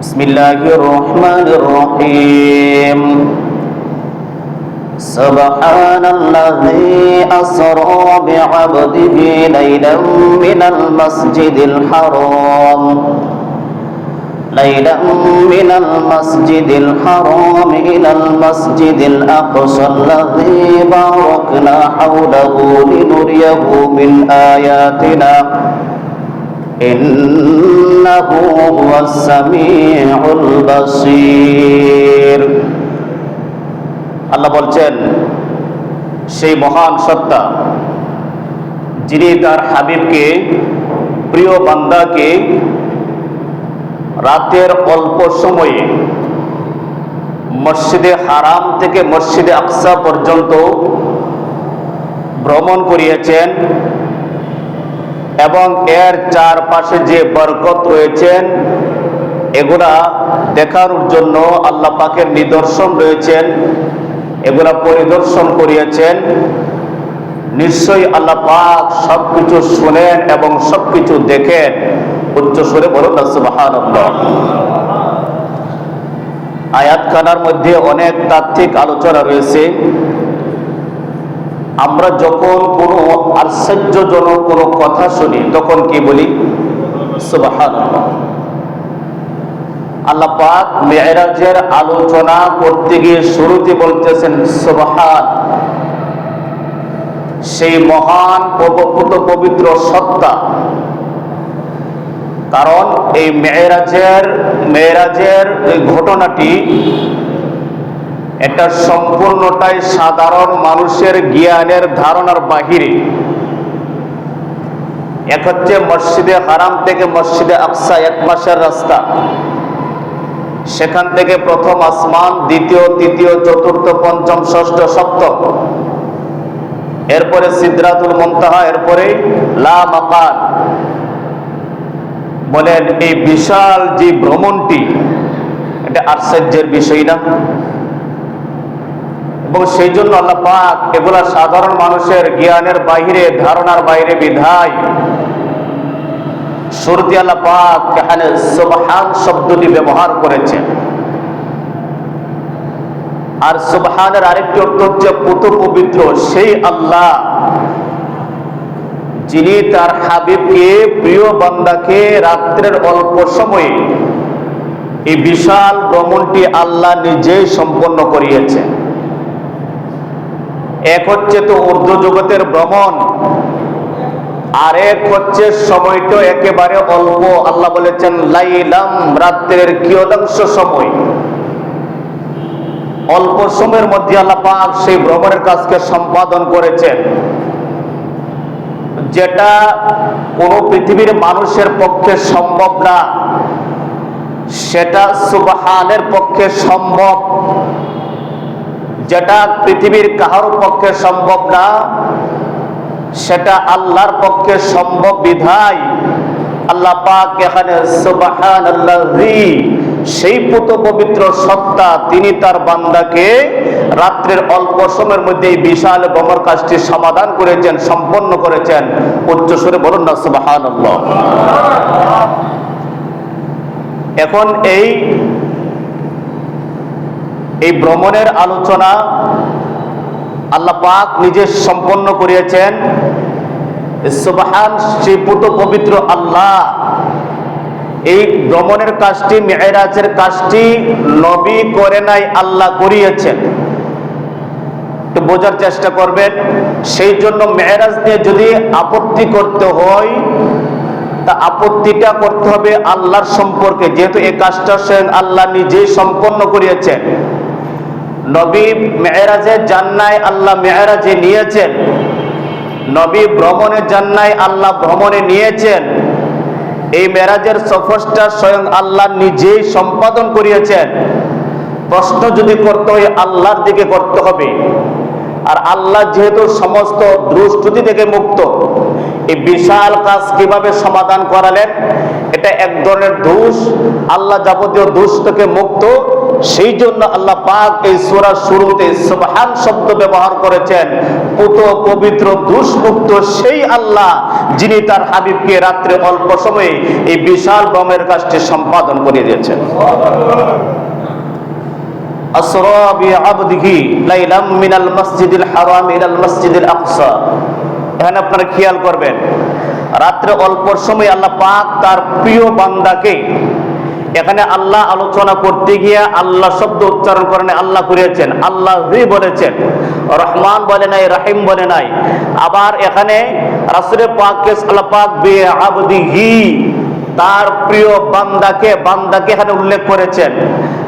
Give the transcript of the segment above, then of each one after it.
بسم الله الرحمن الرحيم سبحان الذي أسرى بعبده ليلا من المسجد الحرام ليلا من المسجد الحرام إلى المسجد الأقصى الذي باركنا حوله لنريه من آياتنا إنه هو السميع البصير আল্লাহ বলছেন সেই মহান সত্তা যিনি তার হাবিবকে প্রিয় বান্দাকে রাতের অল্প সময়ে মসজিদে হারাম থেকে মসজিদে আকসা পর্যন্ত ভ্রমণ করিয়েছেন এবং এর চারপাশে যে বরকত রয়েছেন, এগুলা দেখানোর জন্য আল্লাহ পাকের নিদর্শন রয়েছেন, এগুলা পরিদর্শন করিয়েছেন। নিশ্চয়ই আল্লাহ পাক সবকিছু শুনেন এবং সবকিছু দেখেন। উচ্চ সুরে বলুন সুবহানাল্লাহ। আয়াতখানার মধ্যে অনেক তাত্ত্বিক আলোচনা রয়েছে। আমরা যখন কোনো আশ্চর্যজনক কোনো কথা শুনি, তখন কি বলি? আল্লাহ পাক মেয়েরাজের আলোচনা করতে গিয়ে শুরুতে বলতেছেন, সুবহান। সেই মহান পবিত্র পবিত্র সত্তা। কারণ এই মেয়েরাজের মেয়েরাজের এই ঘটনাটি এটা সম্পূর্ণটাই সাধারণ মানুষের জ্ঞানের ধারণার বাহিরে। এক হচ্ছে মসজিদে হারাম থেকে মসজিদে আকসা, এক মাসের রাস্তা। সেখান থেকে প্রথম আসমান, দ্বিতীয়, তৃতীয়, চতুর্থ, পঞ্চম, ষষ্ঠ, সপ্তম। এরপরে সিদ্ধাতুল মন্তাহা, এরপরে লা মাকান বলেন, এই বিশাল যে ভ্রমণটি, এটা আশ্চর্যের বিষয় না? এবং সেই জন্য আল্লাহ পাক এগুলা সাধারণ মানুষের জ্ঞানের বাইরে ধারণার বাইরে বিধায়। শুরুতে আল্লাহ পাক এখানে সুবহান শব্দটি ব্যবহার করেছেন। আর সুবহানের আরেকটি অর্থ হচ্ছে পুত পবিত্র। সেই আল্লাহ যিনি তার হাবিবকে, প্রিয় বান্দাকে রাত্রের অল্প সময়ে এই বিশাল ভ্রমণটি আল্লাহ নিজেই সম্পন্ন করিয়েছেন। এক হচ্ছে তো ঊর্ধ্ব জগতের ভ্রমণ আর এক হচ্ছে সময়টা একেবারে অল্প। আল্লাহ বলেছেন, লাইলাম রাত্রের কিয়দাংশ সময়। অল্প সময়ের মধ্যে আল্লাহ পাক সেই ভ্রমণের কাজকে সম্পাদন করেছেন। যেটা কোনো পৃথিবীর মানুষের পক্ষে সম্ভব না, সেটা সুবহানের পক্ষে সম্ভব। যেটা পৃথিবীর কাহার পক্ষে সম্ভব না, সেটা আল্লাহর পক্ষে সম্ভব বিধায় আল্লাহ পাক এখানে সেই পুত পবিত্র সত্তা তিনি তার বান্দাকে রাত্রের অল্প সময়ের মধ্যে এই বিশাল বমর কাজটি সমাধান করেছেন, সম্পন্ন করেছেন। উচ্চ সুরে বলুন না সুবাহান এখন এই এই ভ্রমণের আলোচনা আল্লাহ পাক নিজে সম্পন্ন করিয়েছেন। সুবহান সেই পুত পবিত্র আল্লাহ। এই ভ্রমণের কাজটি, মেয়েরাজের কাজটি নবী করে নাই, আল্লাহ করিয়েছেন। একটু বোঝার চেষ্টা করবেন, সেই জন্য মেয়েরাজ নিয়ে যদি আপত্তি করতে হয়, তা আপত্তিটা করতে হবে আল্লাহর সম্পর্কে। যেহেতু এই কাজটা স্বয়ং আল্লাহ নিজেই সম্পন্ন করিয়েছেন। নবী মেয়েরাজে জান্নায় আল্লাহ মেয়েরাজে নিয়েছেন। নবী ভ্রমণে জান্নায় আল্লাহ ভ্রমণে নিয়েছেন। এই মেরাজের সফরটা স্বয়ং আল্লাহ নিজেই সম্পাদন করিয়েছেন। প্রশ্ন যদি করতে হয়, আল্লাহর দিকে করতে হবে। আর আল্লাহ যেহেতু সমস্ত দুষ্টি থেকে মুক্ত, এই বিশাল কাজ কীভাবে সমাধান করালেন, এটা এক ধরনের দোষ। আল্লাহ যাবতীয় দোষ থেকে মুক্ত। সেই জন্য আল্লাহ পাক এই সূরার শুরুতে সুবহান শব্দ ব্যবহার করেছেন পুত পবিত্র দুষ্মুক্ত সেই আল্লাহ যিনি তার হাবিবকে রাত্রে অল্প সময়ে এই বিশাল ব্রহ্মের কাজটি সম্পাদন করে দিয়েছেন أسرى بعبده ليلا من المسجد الحرام إلى المسجد الأقصى এখানে আপনারা খেয়াল করবেন রাত্রে অল্প সময় আল্লাহ পাক তার প্রিয় বান্দাকে এখানে আল্লাহ আলোচনা করতে গিয়ে আল্লাহ শব্দ উচ্চারণ করেন, আল্লাহ করিয়েছেন, আল্লাহ বলেছেন, রহমান বলে নাই, রাহিম বলে নাই। আবার এখানে রাসুরে পাককে পাক আবদি আবদিহি, তার প্রিয় বান্দাকে বান্দাকে এখানে উল্লেখ করেছেন।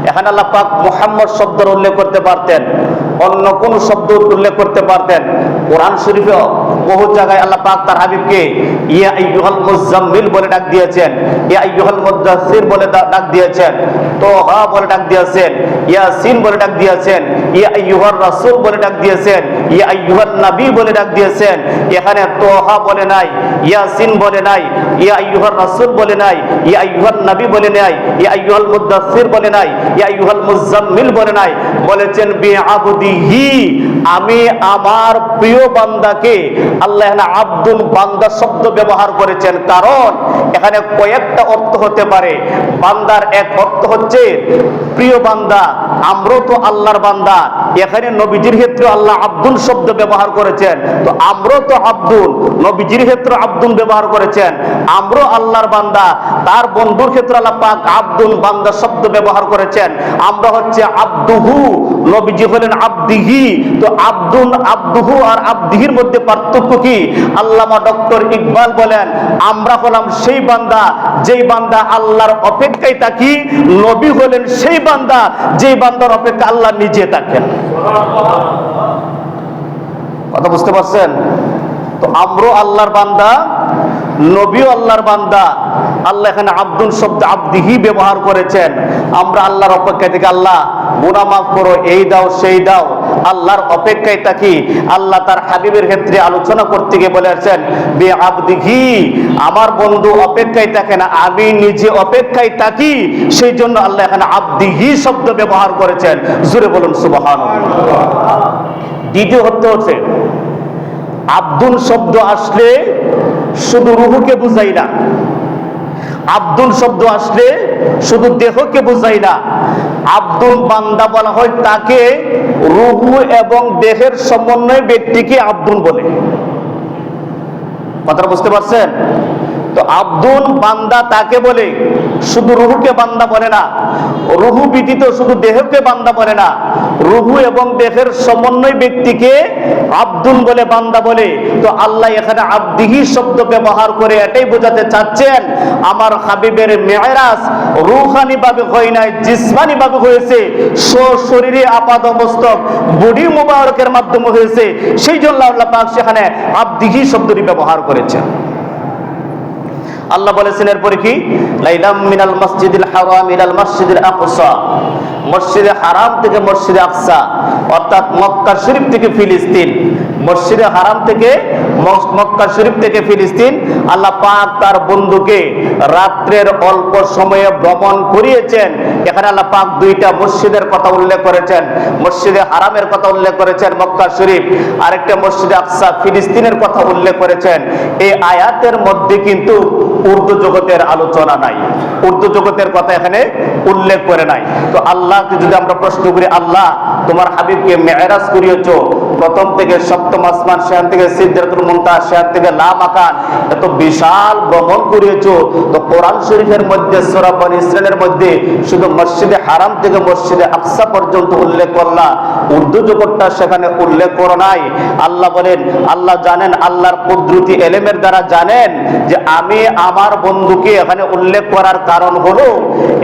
এখানে আল্লাহ পাক মোহাম্মদ শব্দের উল্লেখ করতে পারতেন, অন্য কোন শব্দ উল্লেখ করতে পারতেন। কোরআন শরীফে বহু জায়গায় আল্লাহ পাক তার হাবিবকে ইয়া আইয়ুহাল মুজাম্মিল বলে ডাক দিয়েছেন, ইয়া আইয়ুহাল মুদাসসির বলে ডাক দিয়েছেন, তোহা বলে ডাক দিয়েছেন, ইয়াসিন বলে ডাক দিয়েছেন, ইয়া আইয়ুহার রাসূল বলে ডাক দিয়েছেন, ইয়া আইয়ুহান নবী বলে ডাক দিয়েছেন। এখানে তোহা বলে নাই, ইয়াসিন বলে নাই, ইয়া আইয়ুহার রাসূল বলে নাই, ইয়া আইয়ুহান নবী বলে নাই, ইয়া আইয়ুহাল মুদাসসির বলে নাই ইয়া আইয়ুহাল মুজাম্মিল বলে নাই, বলেছেন বিআবদিহি, আমি আমার প্রিয় বান্দাকে আল্লাহ আব্দুল বান্দা শব্দ ব্যবহার করেছেন। কারণ এখানে কয়েকটা অর্থ হতে পারে। বান্দার এক অর্থ হচ্ছে, প্রিয় বান্দা, আমরাও তো আল্লাহর বান্দা, এখানে নবীজির ক্ষেত্রে আল্লাহ আব্দুল শব্দ ব্যবহার করেছেন। তো আমরাও তো আব্দুল, নবীজির ক্ষেত্রে আব্দুল ব্যবহার করেছেন। আমরাও আল্লাহর বান্দা, তার বন্ধুর ক্ষেত্রে আল্লাহ পাক আব্দুল বান্দা শব্দ ব্যবহার করেছেন। আমরা হচ্ছে আব্দুহু, নবীজি হলেন আব্দিহি। তো আব্দুল আব্দুহু আর আব্দিহির মধ্যে পার্থক্য কি? আল্লামা ডক্টর ইকবাল বলেন, আমরা হলাম সেই বান্দা, যেই বান্দা আল্লাহর অপেক্ষায় থাকি, নবী হলেন সেই বান্দা, যেই বান্দার অপেক্ষা আল্লাহ নিজে থাকেন। কথা বুঝতে পারছেন? তো আমরও আল্লাহর বান্দা, নবীও আল্লাহর বান্দা। আল্লাহ এখানে আব্দুল শব্দ আব্দিহি ব্যবহার করেছেন। আমরা আল্লাহর অপেক্ষায় থেকে, আল্লাহ, গুনাহ মাফ করো, এই দাও, সেই দাও। আল্লাহর অপেক্ষায় থাকি। আল্লাহ তার হাবিবের ক্ষেত্রে আলোচনা করতে গিয়ে বলেছেন বে আবদিহি, আমার বন্ধু অপেক্ষায় থাকে না, আমি নিজে অপেক্ষায় থাকি। সেই জন্য আল্লাহ এখানে আবদিহি শব্দ ব্যবহার করেছেন। জুড়ে বলুন সুবহান দ্বিতীয় হতে হচ্ছে আব্দুল শব্দ আসলে শুধু রুহুকে বুঝাই না। আব্দুল শব্দ আসলে শুধু দেহকে বুঝাই না। আব্দুল বান্দা বলা হয় তাকে রুহু এবং দেহের সমন্বয় ব্যক্তিকে আব্দুল বলে। কথাটা বুঝতে পারছেন? তো আব্দুল বান্দা তাকে বলে, শুধু রুহুকে বান্দা বলে না, রুহু ব্যতীত শুধু দেহকে বান্দা বলে না, রুহু এবং দেহের সমন্বয় ব্যক্তিকে আব্দুল বলে বান্দা বলে। তো আল্লাহ এখানে আব্দিহি শব্দ ব্যবহার করে এটাই বোঝাতে চাচ্ছেন, আমার হাবিবের মেয়রাজ রুহানি ভাবে হয় নাই জিসমানি ভাবে হয়েছে শরীরে আপাদ মস্তক বডি মুবারকের মাধ্যমে হয়েছে, সেই জন্য আল্লাহ পাক সেখানে আব্দিহি শব্দটি ব্যবহার করেছেন। আল্লাহ বলেছেন এরপরে কি? লাইলাম মিনাল মসজিদুল হারাম মিনাল মসজিদুল আকসা। মসজিদে হারাম থেকে মসজিদে আকসা, অর্থাৎ মক্কা শরীফ থেকে ফিলিস্তিন। মসজিদে হারাম থেকে মক্কা শরীফ থেকে ফিলিস্তিন। আল্লাহ পাক তার বন্ধুকে রাত্রের অল্প সময়ে ভ্রমণ করিয়েছেন। এখানে আল্লাহ পাক দুইটা মসজিদের কথা উল্লেখ করেছেন। মসজিদে হারামের কথা উল্লেখ করেছেন মক্কা শরীফ। আরেকটা মসজিদে আফসা ফিলিস্তিনের কথা উল্লেখ করেছেন। এই আয়াতের মধ্যে কিন্তু উর্দু জগতের আলোচনা নাই। উর্দু জগতের কথা এখানে উল্লেখ করে নাই। তো আল্লাহকে যদি আমরা প্রশ্ন করি আল্লাহ তোমার হাবিবকে মেয়েরাজ করিয়েছ প্রথম থেকে সপ্তম আসমান সেখান থেকে সিদ্ধাতুল মুন্তা সেখান থেকে লাম আকান এত বিশাল ভ্রমণ করিয়েছ। তো কোরআন শরীফের মধ্যে সোরাবন ইসরায়েলের মধ্যে শুধু মসজিদে হারাম থেকে মসজিদে আকসা পর্যন্ত উল্লেখ করলা। উর্দু জগৎটা সেখানে উল্লেখ করো নাই। আল্লাহ বলেন, আল্লাহ জানেন, আল্লাহর কুদরতি এলেমের দ্বারা জানেন যে আমি আমার বন্ধুকে এখানে উল্লেখ করার কারণ হলো,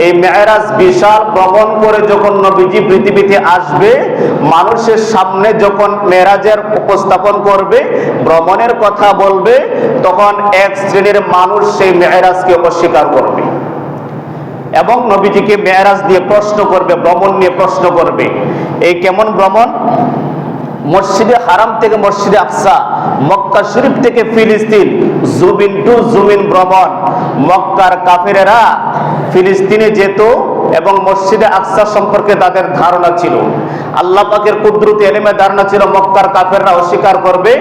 এই মেয়েরাজ বিশাল ভ্রমণ করে যখন নবীজি পৃথিবীতে আসবে, মানুষের সামনে যখন মেরাজের উপস্থাপন করবে, ভ্রমণের কথা বলবে, তখন এক শ্রেণির মানুষ সেই মেয়েরাজকে অস্বীকার করবে। এবং নবীজিকে মেয়ারাজ দিয়ে প্রশ্ন করবে, ভ্রমণ নিয়ে প্রশ্ন করবে, এই কেমন ভ্রমণ? মসজিদে হারাম থেকে মসজিদে আকসা, মক্কা শরীফ থেকে ফিলিস্তিন জুমিন টু জুমিন ভ্রমণ। মক্কার কাফেরেরা ফিলিস্তিনে যেত এবং মসজিদে আকসা সম্পর্কে তাদের ধারণা ছিল। আল্লাহ পাকের কুদরতি এলেমে ধারণা ছিল মক্কার কাফেররা অস্বীকার করবে।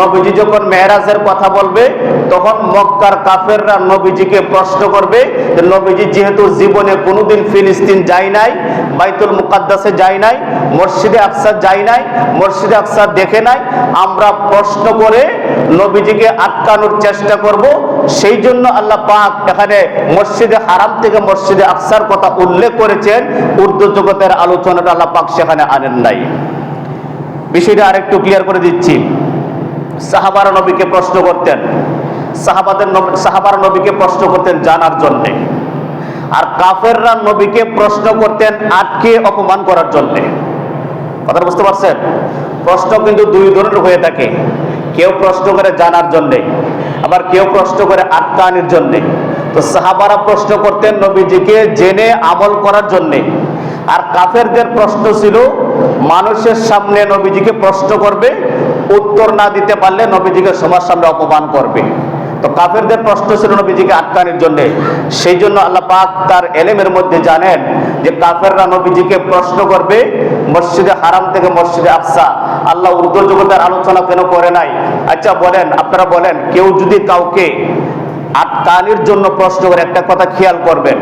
নবীজি যখন মেহরাজের কথা বলবে, তখন মক্কার কাফেররা নবীজিকে প্রশ্ন করবে যে, নবীজি, যেহেতু জীবনে কোনোদিন ফিলিস্তিন যায় নাই, বাইতুল মুকাদ্দাসে যায় নাই, মসজিদে আকসা যায় নাই, মসজিদে আকসা দেখে নাই, আমরা প্রশ্ন করে নবীজিকে আটকানোর চেষ্টা করব। সেই জন্য আল্লাহ পাক এখানে মসজিদে হারাম থেকে মসজিদে আকসার কথা উল্লেখ করেছেন। উর্দু জগতের আলোচনাটা আল্লাহ পাক সেখানে আনেন নাই। বিষয়টা আরেকটু ক্লিয়ার করে দিচ্ছি। সাহাবারা নবীকে প্রশ্ন করতেন। সাহাবাদের সাহাবারা নবীকে প্রশ্ন করতেন জানার জন্যে। আর কাফেররা নবীকে প্রশ্ন করতেন আটকে অপমান করার জন্যে। কথাটা বুঝতে পারছেন? প্রশ্ন কিন্তু দুই ধরনের হয়ে থাকে। কেউ প্রশ্ন করে জানার জন্যে, আবার কেউ প্রশ্ন করে আটকানির জন্যে। তো সাহাবারা প্রশ্ন করতেন নবীজিকে জেনে আমল করার জন্যে। আর কাফেরদের প্রশ্ন ছিল, মানুষের সামনে নবীজিকে প্রশ্ন করবে, উত্তর না দিতে পারলে নবীজিকে সবার সামনে অপমান করবে। তো কাফেরদের প্রশ্ন ছিল নবীজিকে আটকানোর জন্য। সেই জন্য আল্লাহ পাক তার এলেমের মধ্যে জানেন যে কাফেররা নবীজিকে প্রশ্ন করবে, মসজিদে হারাম থেকে মসজিদে আফসা আল্লাহ উর্দু জগতের আলোচনা কেন করে নাই? আচ্ছা বলেন, আপনারা বলেন, কেউ যদি কাউকে আটকানির জন্য প্রশ্ন করে, একটা কথা খেয়াল করবেন।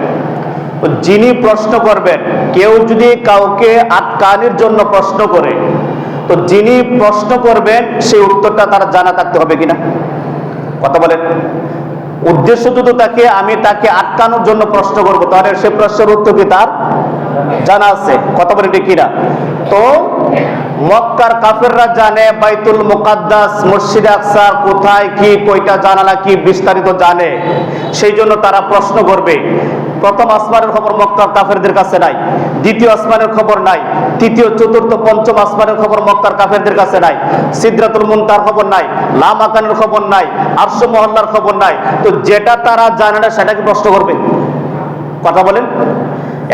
যিনি প্রশ্ন করবেন কেউ যদি কাউকে আটকানির জন্য প্রশ্ন করে, তো যিনি প্রশ্ন করবেন, সেই উত্তরটা তার জানা থাকতে হবে কিনা? কথা বলেন। উদ্দেশ্য যদি তাকে, আমি তাকে আটকানোর জন্য প্রশ্ন করব, তাহলে সে প্রশ্নের উত্তর কি তার? জানা আছে। কথা বলে ঠিক কিনা? তো মক্কার কাফেররা জানে বাইতুল মুকাদ্দাস, মসজিদ আকসার কোথায়, কি, কয়টা জানালা কি, বিস্তারিত জানে। সেই জন্য তারা প্রশ্ন করবে। প্রথম আসমানের খবর মক্কার কাফেরদের কাছে নাই, দ্বিতীয় আসমানের খবর নাই, তৃতীয়, চতুর্থ, পঞ্চম আসমানের খবর মক্কার কাফেরদের কাছে নাই, সিদ্রাতুল মুনতার খবর নাই লামাকানের খবর নাই, আরশ মহল্লার খবর নাই। তো যেটা তারা জানে না সেটাকে প্রশ্ন করবে? কথা বলেন।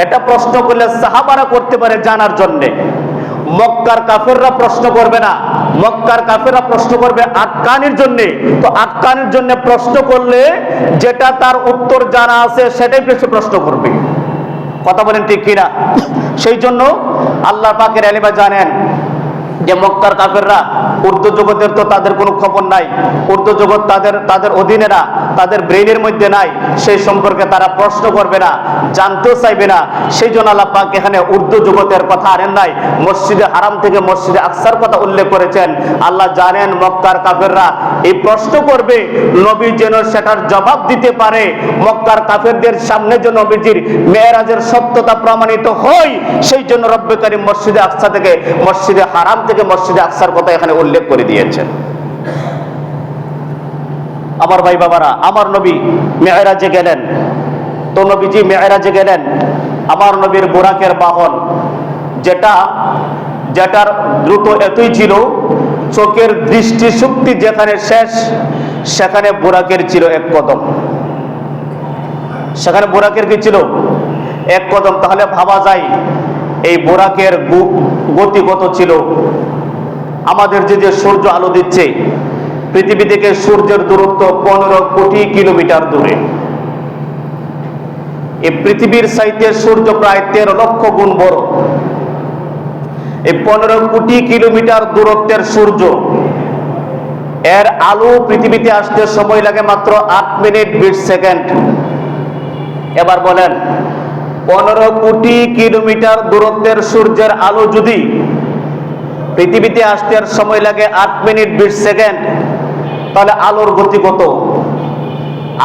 এটা প্রশ্ন করলে সাহাবারা করতে পারে জানার জন্যে। মক্কার কাফেররা প্রশ্ন করবে না। মক্কার কাফেররা প্রশ্ন করবে আটকানির জন্য। তো আটকানির জন্য প্রশ্ন করলে যেটা তার উত্তর জানা আছে সেটাই বেশি প্রশ্ন করবে। কথা বলেন ঠিক কিনা? সেই জন্য আল্লাহ পাকের আলিমা জানেন যে মক্কার কাফেররা উর্দু জগতের তো তাদের কোনো খবর নাই। উর্দু জগৎ তাদের তাদের অধীনে না। তাদের ব্রেনের মধ্যে নাই, সেই সম্পর্কে তারা প্রশ্ন করবে না, জানতেও চাইবে না। সেই জন্য আল্লাহ পাক এখানে উর্দু জগতের কথা আনেন নাই, মসজিদে হারাম থেকে মসজিদে আকসার কথা উল্লেখ করেছেন। আল্লাহ জানেন মক্কার কাফেররা এই প্রশ্ন করবে, নবী যেন সেটার জবাব দিতে পারে। মক্কার কাফেরদের সামনে যে নবীজির মেয়েরাজের সত্যতা প্রমাণিত হয়, সেই জন্য রব্বে করিম মসজিদে আকসা থেকে, মসজিদে হারাম থেকে মসজিদে আকসার কথা এখানে উল্লেখ করে দিয়েছেন। আমার ভাই বাবারা, আমার নবী মেয়েরাজে গেলেন। তো নবীজি মেয়েরাজে গেলেন। আমার নবীর বোরাকের বাহন, যেটা, যেটার দ্রুত এতই ছিল, চোখের দৃষ্টি শক্তি যেখানে শেষ, সেখানে বোরাকের ছিল এক কদম। সেখানে বোরাকের কি ছিল? এক কদম। তাহলে ভাবা যায়, এই বোরাকের গতিগত ছিল। আমাদের যে যে সূর্য আলো দিচ্ছে পৃথিবী থেকে সূর্যের দূরত্ব পনেরো কোটি কিলোমিটার দূরে। এই পৃথিবীর সাইতে সূর্য প্রায় তেরো লক্ষ গুণ বড়। এই পনেরো কোটি কিলোমিটার দূরত্বের সূর্য, এর আলো পৃথিবীতে আসতে সময় লাগে মাত্র আট মিনিট বিশ সেকেন্ড। এবার বলেন, পনেরো কোটি কিলোমিটার দূরত্বের সূর্যের আলো যদি পৃথিবীতে আসতে সময় লাগে আট মিনিট বিশ সেকেন্ড তাহলে আলোর গতি কত?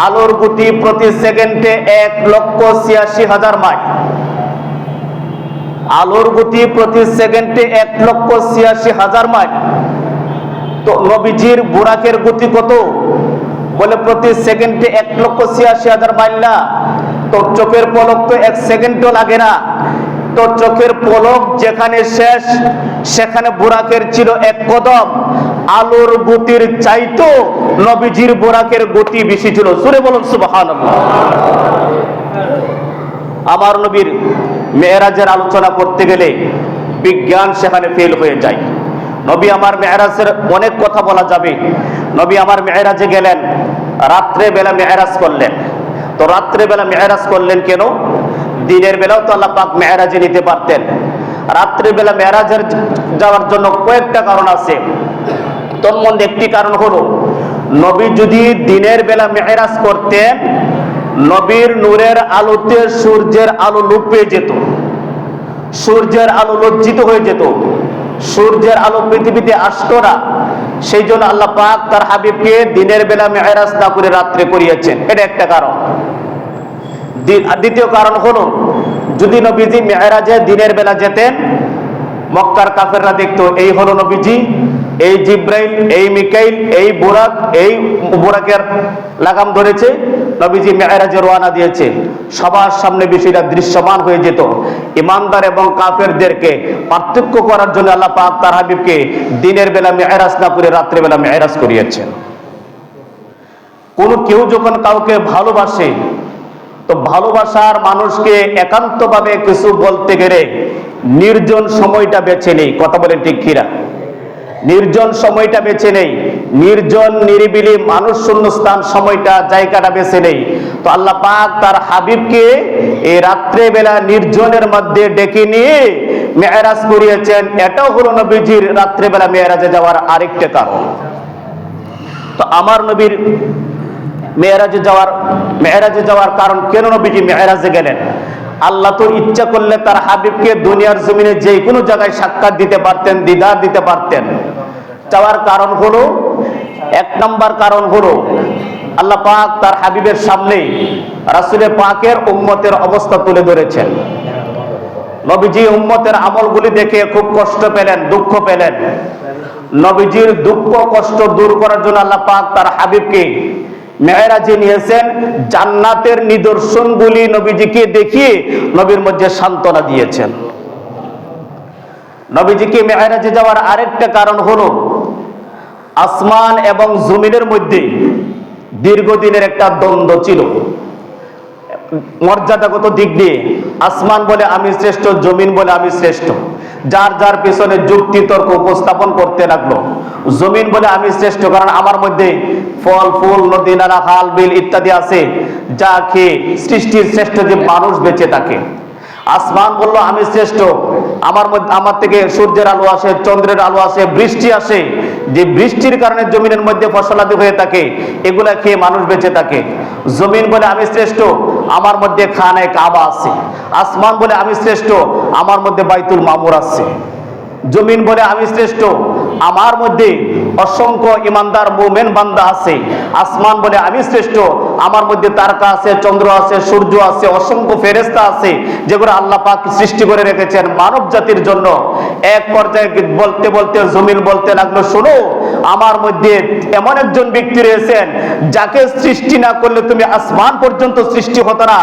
আলোর গতি প্রতি সেকেন্ডে এক লক্ষ ছিয়াশি হাজার মাইল। আলোর গতি প্রতি সেকেন্ডে এক লক্ষ ছিয়াশি হাজার মাইল। তো নবীজির বুরাকের গতি কত? বলে প্রতি সেকেন্ডে এক লক্ষ ছিয়াশি হাজার মাইল না। তোর চোখের পলক তো এক সেকেন্ডও লাগে না। তোর চোখের পলক যেখানে শেষ, সেখানে বুরাকের ছিল এক কদম। আলোর গতির চাইতো নবীজির বুরাকের গতি বেশি ছিল। সুরে বলুন সুবাহান আমার নবীর মেয়েরাজের আলোচনা করতে গেলে বিজ্ঞান সেখানে ফেল হয়ে যায়। নবী আমার মেয়েরাজের অনেক কথা বলা যাবে। নবী আমার মেয়েরাজে গেলেন রাত্রে বেলা মেয়েরাজ করলেন। তো রাত্রে বেলা মেয়েরাজ করলেন কেন? দিনের বেলাও তো আল্লাহ পাক মেয়েরাজে নিতে পারতেন। রাত্রে বেলা মেয়েরাজের যাওয়ার জন্য কয়েকটা কারণ আছে। তোর মধ্যে একটি কারণ হলো, নবী যদি দিনের বেলা মেহরাজ করতেন, নবীর নূরের আলোতে সূর্যের আলো লুপ পেয়ে যেত, সূর্যের আলো লজ্জিত হয়ে যেত, সূর্যের আলো পৃথিবীতে আসতো না, সেই জন্য আল্লাহ পাক তার হাবিবকে দিনের বেলা মেয়েরাজ না করে রাত্রে করিয়েছেন। এটা একটা কারণ। দ্বিতীয় কারণ হলো, যদি নবীজি মেয়েরাজে দিনের বেলা যেতেন, মক্কার কাফেররা দেখতো, এই হলো নবীজি এই জিব্রাইল, এই মিকাইল, এই বুরাক, এই বুরাকের লাগাম ধরেছে, নবীজি মেয়েরাজে রওনা দিয়েছে। সবার সামনে বিষয়টা দৃশ্যমান হয়ে যেত। ইমানদার এবং কাফেরদেরকে পার্থক্য করার জন্য আল্লাহ পাক তার হাবিবকে দিনের বেলা মেয়েরাজ না করে রাত্রেবেলা মেয়েরাজ করিয়েছেন। কোনো কেউ যখন কাউকে ভালোবাসে, তো ভালোবাসার মানুষকে একান্তভাবে কিছু বলতে গেলে নির্জন সময়টা বেছে নেই। কথা বলেন ঠিক কিরা নির্জন সময়টা বেছে নেই। নির্জন, নিরিবিলি মানুষ শূন্য স্থান সময়টা, জায়গাটা বেছে নেই। তো আল্লাহ পাক তার হাবিবকে এই রাত্রে বেলা নির্জনের মধ্যে ডেকে নিয়ে মেয়েরাজ করিয়েছেন। এটাও হলো নবীজির রাত্রেবেলা মেয়েরাজে যাওয়ার আরেকটা কারণ। তো আমার নবীর মেয়েরাজে যাওয়ার মেয়েরাজে যাওয়ার কারণ কেন নবীজি মেয়েরাজে গেলেন? আল্লাহ তো ইচ্ছা করলে তার হাবিবকে দুনিয়ার জমিনে যে কোনো জায়গায় সাক্ষাৎ দিতে পারতেন, দিদার দিতে পারতেন। যাওয়ার কারণ হলো, এক নম্বর কারণ হলো, আল্লাহ পাক তার হাবিবের সামনে রাসুলে পাকের উম্মতের অবস্থা তুলে ধরেছেন। নবীজি উম্মতের আমলগুলি দেখে খুব কষ্ট পেলেন, দুঃখ পেলেন। নবীজির দুঃখ কষ্ট দূর করার জন্য আল্লাহ পাক তার হাবিবকে মেয়েরাজে নিয়েছেন জান্নাতের নিদর্শনগুলি নবীজিকে দেখিয়ে নবীর মধ্যে সান্ত্বনা দিয়েছেন। নবীজিকে মেয়েরাজে যাওয়ার আরেকটা কারণ হলো, আসমান এবং জমিনের মধ্যে দীর্ঘদিনের একটা দ্বন্দ্ব ছিল। মর্যাদাগত দিক দিয়ে আসমান বলে আমি শ্রেষ্ঠ, জমিন বলে আমি শ্রেষ্ঠ। যার যার পেছনে যুক্তি, তর্ক উপস্থাপন করতে লাগল। জমিন বলে আমি শ্রেষ্ঠ, কারণ আমার মধ্যে ফল, ফুল, নদী, নালা, খাল, বিল ইত্যাদি আছে, যা খেয়ে সৃষ্টির শ্রেষ্ঠ যে মানুষ বেঁচে থাকে। আসমান বলল, আমি শ্রেষ্ঠ। আমার মধ্যে, আমার থেকে সূর্যের আলো আসে, চন্দ্রের আলো আসে, বৃষ্টি আসে। যে বৃষ্টির কারণে জমিনের মধ্যে ফসলাদি হয়ে থাকে, এগুলা খেয়ে মানুষ বেঁচে থাকে। জমিন বলে আমি শ্রেষ্ঠ, আমার মধ্যে খানে কাবা আছে। আসমান বলে আমি শ্রেষ্ঠ, আমার মধ্যে বাইতুল মামুর আছে। জমিন বলে আমি শ্রেষ্ঠ, আমার মধ্যে অসংখ্য ইমানদার মোমেন বান্দা আছে। আসমান বলে আমি শ্রেষ্ঠ আমার মধ্যে তারকা আছে, চন্দ্র আছে, সূর্য আছে, অসংখ্য ফেরেস্তা আছে, যেগুলো আল্লাহ পাক সৃষ্টি করে রেখেছেন মানব জাতির জন্য। এক পর্যায়ে বলতে বলতে, জমিন বলতে লাগল, শোনো, আমার মধ্যে এমন একজন ব্যক্তি রয়েছেন, যাকে সৃষ্টি না করলে তুমি আসমান পর্যন্ত সৃষ্টি হতো না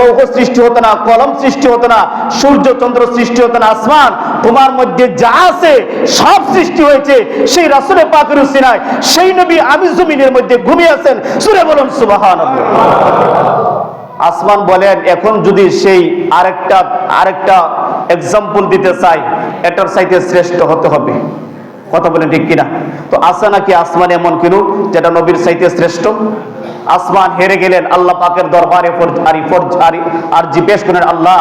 লৌহ সৃষ্টি হতো না, কলম সৃষ্টি হতো না, সূর্য, চন্দ্র সৃষ্টি হতো না, আসমান, তোমার মধ্যে যা আছে সব সৃষ্টি হয়েছে। সেই রাসুলে পাকের সিনায় সেই নবী আমি জমিনের মধ্যে ঘুমিয়ে আছেন। সুরে বলুন, সুবাহান আসমান বলেন, এখন যদি সেই আরেকটা আরেকটা এক্সাম্পল দিতে চাই, এটার সাইতে শ্রেষ্ঠ হতে হবে। কথা বলেন ঠিক কিনা? তো আসে নাকি আসমান এমন কিনু যেটা নবীর সাইতে শ্রেষ্ঠ? আসমান হেরে গেলেন, আল্লাহ পাকের দরবারে ফরজারি ফরজারি আর জি জিজ্ঞেস করেন, আল্লাহ,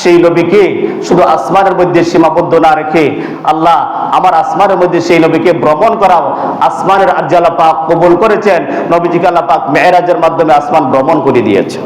সেই নবীকে শুধু আসমানের মধ্যে সীমাবদ্ধ না রেখে, আল্লাহ, আমার আসমানের মধ্যে সেই নবীকে ভ্রমণ করাও, আসমানের আর আল্লাহ পাক কবুল করেছেন, নবীজিকে আল্লাহ পাক মেয়েরাজের মাধ্যমে আসমান ভ্রমণ করে দিয়েছে